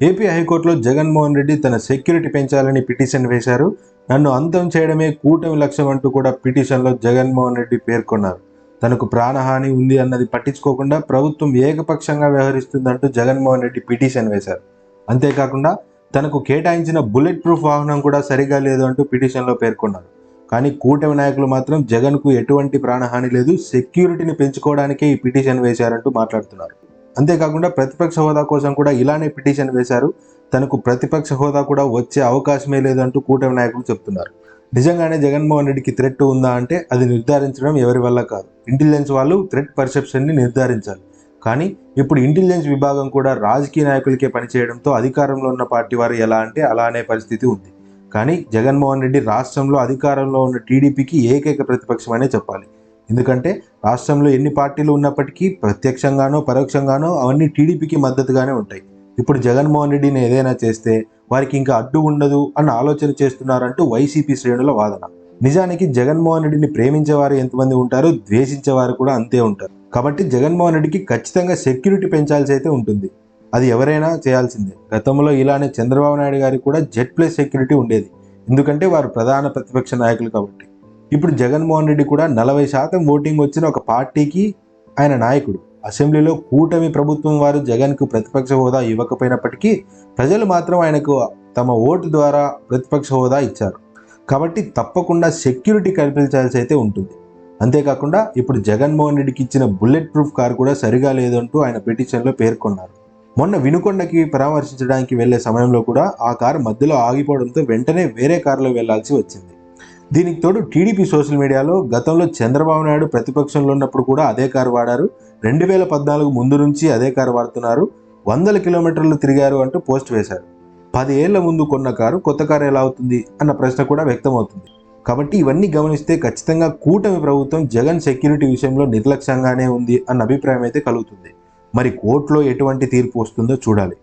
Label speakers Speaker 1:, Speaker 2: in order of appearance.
Speaker 1: AP హైకోర్టులో జగన్మోహన్ రెడ్డి తన security పెంచాలని పిటిషన్ వేశారు. నన్ను అంతం చేయడమే కూటమి లక్ష్యం అంటూ కూడా పిటిషన్లో జగన్మోహన్ రెడ్డి పేర్కొన్నారు. తనకు ప్రాణహాని ఉంది అన్నది పట్టించుకోకుండా ప్రభుత్వం ఏకపక్షంగా వ్యవహరిస్తుందంటూ జగన్మోహన్ రెడ్డి పిటిషన్ వేశారు. అంతేకాకుండా తనకు కేటాయించిన బుల్లెట్ ప్రూఫ్ వాహనం కూడా సరిగా లేదు అంటూ పిటిషన్లో పేర్కొన్నారు. కానీ కూటమి నాయకులు మాత్రం జగన్కు ఎటువంటి ప్రాణహాని లేదు సెక్యూరిటీని పెంచుకోవడానికే ఈ పిటిషన్ వేశారంటూ మాట్లాడుతున్నారు. అంతేకాకుండా ప్రతిపక్ష హోదా కోసం కూడా ఇలానే పిటిషన్ వేశారు. తనకు ప్రతిపక్ష హోదా కూడా వచ్చే అవకాశమే లేదంటూ కూటమి నాయకులు చెప్తున్నారు. నిజంగానే జగన్మోహన్ రెడ్డికి థ్రెట్ ఉందా అంటే అది నిర్ధారించడం ఎవరి వల్ల కాదు. ఇంటెలిజెన్స్ వాళ్ళు థ్రెట్ పర్సెప్షన్ని నిర్ధారించాలి. కానీ ఇప్పుడు ఇంటెలిజెన్స్ విభాగం కూడా రాజకీయ నాయకులకే పనిచేయడంతో అధికారంలో ఉన్న పార్టీ వారు ఎలా అంటే అలా అనే పరిస్థితి ఉంది. కానీ జగన్మోహన్ రెడ్డి రాష్ట్రంలో అధికారంలో ఉన్న టీడీపీకి ఏకైక ప్రతిపక్షమనే చెప్పాలి. ఎందుకంటే రాష్ట్రంలో ఎన్ని పార్టీలు ఉన్నప్పటికీ ప్రత్యక్షంగానో పరోక్షంగానో అవన్నీ టీడీపీకి మద్దతుగానే ఉంటాయి. ఇప్పుడు జగన్మోహన్ రెడ్డిని ఏదైనా చేస్తే వారికి ఇంకా అడ్డు ఉండదు అన్న ఆలోచన చేస్తున్నారంటూ వైసీపీ శ్రేణుల వాదన. నిజానికి జగన్మోహన్ రెడ్డిని ప్రేమించేవారు ఎంతమంది ఉంటారో ద్వేషించేవారు కూడా అంతే ఉంటారు. కాబట్టి జగన్మోహన్ రెడ్డికి ఖచ్చితంగా సెక్యూరిటీ పెంచాల్సి అయితే ఉంటుంది. అది ఎవరైనా చేయాల్సిందే. గతంలో ఇలానే చంద్రబాబు నాయుడు గారికి కూడా జెడ్ ప్లస్ సెక్యూరిటీ ఉండేది. ఎందుకంటే వారు ప్రధాన ప్రతిపక్ష నాయకులు కాబట్టి. ఇప్పుడు జగన్మోహన్ రెడ్డి కూడా నలభై శాతం ఓటింగ్ వచ్చిన ఒక పార్టీకి ఆయన నాయకుడు. అసెంబ్లీలో కూటమి ప్రభుత్వం వారు జగన్కు ప్రతిపక్ష హోదా ఇవ్వకపోయినప్పటికీ ప్రజలు మాత్రం ఆయనకు తమ ఓటు ద్వారా ప్రతిపక్ష హోదా ఇచ్చారు. కాబట్టి తప్పకుండా సెక్యూరిటీ కల్పించాల్సి అయితే ఉంటుంది. అంతేకాకుండా ఇప్పుడు జగన్మోహన్ రెడ్డికి ఇచ్చిన బుల్లెట్ ప్రూఫ్ కారు కూడా సరిగా లేదంటూ ఆయన పిటిషన్లో పేర్కొన్నారు. మొన్న వినుకొండకి పరామర్శించడానికి వెళ్ళే సమయంలో కూడా ఆ కారు మధ్యలో ఆగిపోవడంతో వెంటనే వేరే కారులో వెళ్ళాల్సి వచ్చింది. దీనికి తోడు టీడీపీ సోషల్ మీడియాలో గతంలో చంద్రబాబు నాయుడు ప్రతిపక్షంలో ఉన్నప్పుడు కూడా అదే కారు వాడారు. రెండు వేల పద్నాలుగు ముందు నుంచి అదే కారు వాడుతున్నారు. వందల కిలోమీటర్లు తిరిగారు అంటూ పోస్ట్ వేశారు. పది ఏళ్ళ ముందు కొన్న కారు కొత్త కారు ఎలా అవుతుంది అన్న ప్రశ్న కూడా వ్యక్తమవుతుంది. కాబట్టి ఇవన్నీ గమనిస్తే ఖచ్చితంగా కూటమి ప్రభుత్వం జగన్ సెక్యూరిటీ విషయంలో నిర్లక్ష్యంగానే ఉంది అన్న అభిప్రాయం అయితే కలుగుతుంది. మరి కోర్టులో ఎటువంటి తీర్పు వస్తుందో చూడాలి.